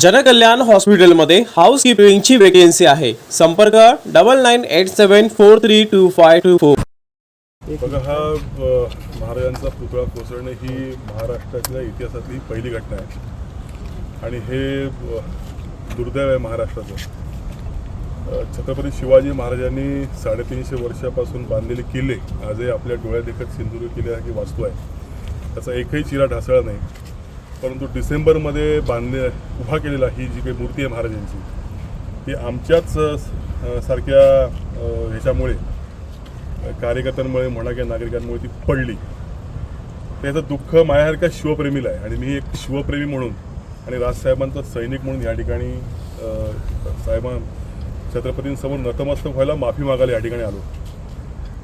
जनकल्याण हॉस्पिटलमध्ये house कीपिंगची vacancy आहे. संपर्क double nine eight seven four three two five two four बघा हा महाराजांचा पुतळा कोसळणे ही महाराष्ट्राच्या इतिहासातली पहिली घटना आहे. आणि हे दुर्दैव आहे महाराष्ट्राचं. छत्रपती शिवाजी महाराजांनी साडेतीनशे वर्षापासून बांधलेले किल्ले आजही आपल्या डोळ्यादेखत सिंधुदुर्ग किल्ल्यासारखी वास्तू आहे. त्याचा एकही चिरा ढासळा नाही. परंतु डिसेंबरमध्ये बांधले उभा केलेला ही जी काही मूर्ती आहे महाराजांची ती आमच्याच सारख्या ह्याच्यामुळे कार्यकर्त्यांमुळे म्हणा किंवा नागरिकांमुळे ती पडली. त्याचं दुःख माझ्यासारख्या शिवप्रेमीला आहे आणि मी एक शिवप्रेमी म्हणून आणि राजसाहेबांचा सैनिक म्हणून या ठिकाणी साहेबां छत्रपतींसमोर नतमस्तक व्हायला माफी मागायला या ठिकाणी आलो.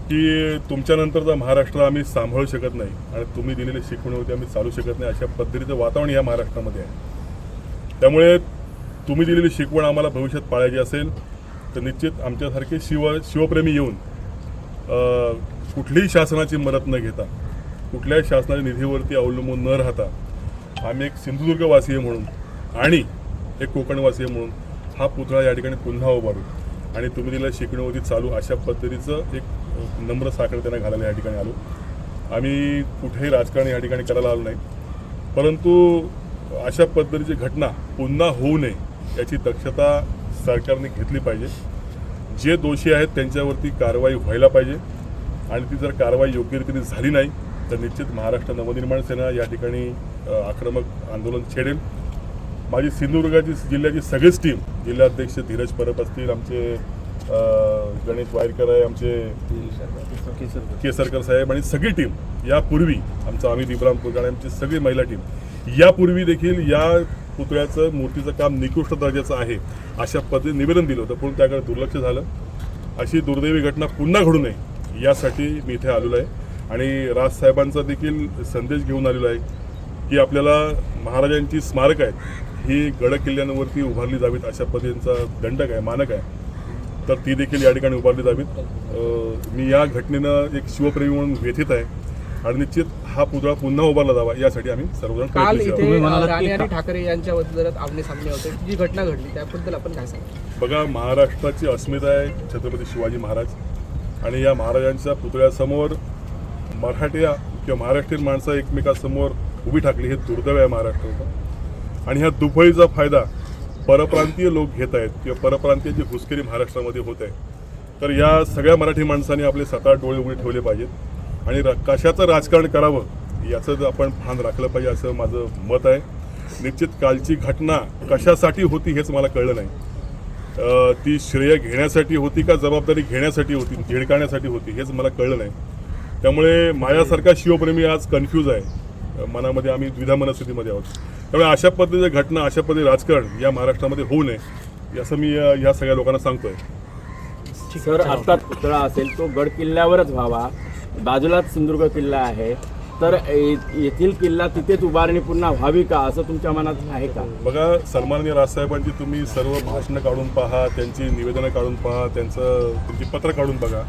की तुमच्यानंतरचा महाराष्ट्र आम्ही सांभाळू शकत नाही आणि तुम्ही दिलेली शिकवणुकी आम्ही चालू शकत नाही. अशा पद्धतीचं वातावरण या महाराष्ट्रामध्ये आहे. त्यामुळे तुम्ही दिलेली शिकवण आम्हाला भविष्यात पाळायची असेल तर निश्चित आमच्यासारखे शिव शिवप्रेमी येऊन कुठलीही शासनाची मदत न घेता कुठल्याही शासनाच्या निधीवरती अवलंबून न राहता आम्ही एक सिंधुदुर्गवासीय म्हणून आणि एक कोकणवासीय म्हणून हा पुतळा या ठिकाणी पुन्हा उभारू. आणि तुम्ही तिला शिकण्यावरती चालू अशा पद्धतीचं एक नम्र साखर त्यांना घालायला या ठिकाणी आलो. आम्ही कुठेही राजकारण या ठिकाणी करायला आलो नाही. परंतु अशा पद्धतीची घटना पुन्हा होऊ नये याची दक्षता सरकारने घेतली पाहिजे. जे दोषी आहेत त्यांच्यावरती कारवाई व्हायला पाहिजे. आणि ती जर कारवाई योग्यरीतीने झाली नाही तर निश्चित महाराष्ट्र नवनिर्माण सेना या ठिकाणी आक्रमक आंदोलन छेडेल. माझी सिंधुदुर्गाची जिल्ह्याची सगळीच टीम जिल्हाध्यक्ष धीरज परब असतील आमचे गणेश वायरकर आहे आमचे केसरकर साहेब आणि सगळी टीम यापूर्वी आमचा अमित इब्राहिम कुलकर्णी आमची सगळी महिला टीम यापूर्वी देखील या पुतळ्याचं मूर्तीचं काम निकृष्ट दर्जाचं आहे अशा पद्धतीने निवेदन दिलं होतं. पण त्याकडे दुर्लक्ष झालं. अशी दुर्दैवी घटना पुन्हा घडू नये यासाठी मी इथे आलेलो आहे. आणि राजसाहेबांचा देखील संदेश घेऊन आलेलो आहे की आपल्याला महाराजांची स्मारक आहेत. ही गड किल्ल्यांवरती उभारली जावीत अशा पद्धतीचा दंडक आहे मानक आहे? तर ती देखील या ठिकाणी उभारली जावीत. मी या घटनेनं एक शिवप्रेमी म्हणून व्यथित आहे आणि निश्चित हा पुतळा पुन्हा उभारला जावा यासाठी आम्ही सर्वजण काल. इथे राणे आणि ठाकरे यांच्याबद्दल आमने सामने होते. जी घटना घडली त्याबद्दल आपण काय सांगा? बघा महाराष्ट्राची अस्मिता आहे छत्रपती शिवाजी महाराज. आणि या महाराजांच्या पुतळ्यासमोर मराठी किंवा महाराष्ट्रीयन माणसं एकमेकांसमोर उभी ठाकली हे दुर्दैव आहे महाराष्ट्राचं. आणि ह्या दुबईचा फायदा परप्रांतीय लोक घेत आहेत किंवा परप्रांतीय जी घुसखोरी महाराष्ट्रामध्ये होत आहे तर या सगळ्या मराठी माणसांनी आपले सात आठ डोळे उघडे ठेवले पाहिजेत. आणि र कशाचं राजकारण करावं याचं जर आपण भान राखलं पाहिजे असं माझं मत आहे. निश्चित कालची घटना कशासाठी होती हेच मला कळलं नाही. ती श्रेय घेण्यासाठी होती का जबाबदारी घेण्यासाठी होती झिडकाण्यासाठी होती हेच मला कळलं नाही. त्यामुळे माझ्यासारखा शिवप्रेमी आज कन्फ्यूज आहे. मनामध्ये आम्ही द्विधा मनस्थितीमध्ये आहोत. त्यामुळे अशा पद्धतीच्या घटना अशा पद्धती राजकारण या महाराष्ट्रामध्ये होऊ नये असं मी या सगळ्या लोकांना सांगतोय. सर आता पुतळा असेल तो गड किल्ल्यावरच व्हावा. बाजूलाच सिंधुदुर्ग किल्ला आहे. तर येथील किल्ला तिथेच उभारणी पुन्हा व्हावी का असं तुमच्या मनात आहे का? बघा सन्माननीय राजसाहेबांची तुम्ही सर्व भाषणं काढून पहा त्यांची निवेदनं काढून पहा त्यांचं त्यांची पत्र काढून बघा.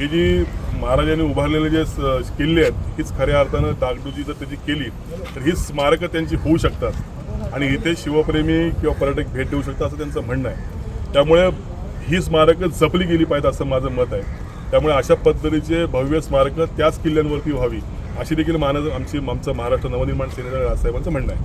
ही जी महाराजांनी उभारलेले जे स- किल्ले आहेत हीच खऱ्या अर्थानं डागडुजी जर त्याची केली तर ही स्मारकं त्यांची होऊ शकतात. आणि इथे शिवप्रेमी किंवा पर्यटक भेट देऊ शकतात असं त्यांचं म्हणणं आहे. त्यामुळे ही स्मारकं जपली गेली पाहिजेत असं माझं मत आहे. त्यामुळे अशा पद्धतीचे भव्य स्मारकं त्याच किल्ल्यांवरती व्हावी अशी देखील मानस आमची आमचं महाराष्ट्र नवनिर्माण सेनेच्या राजसाहेबांचं म्हणणं आहे.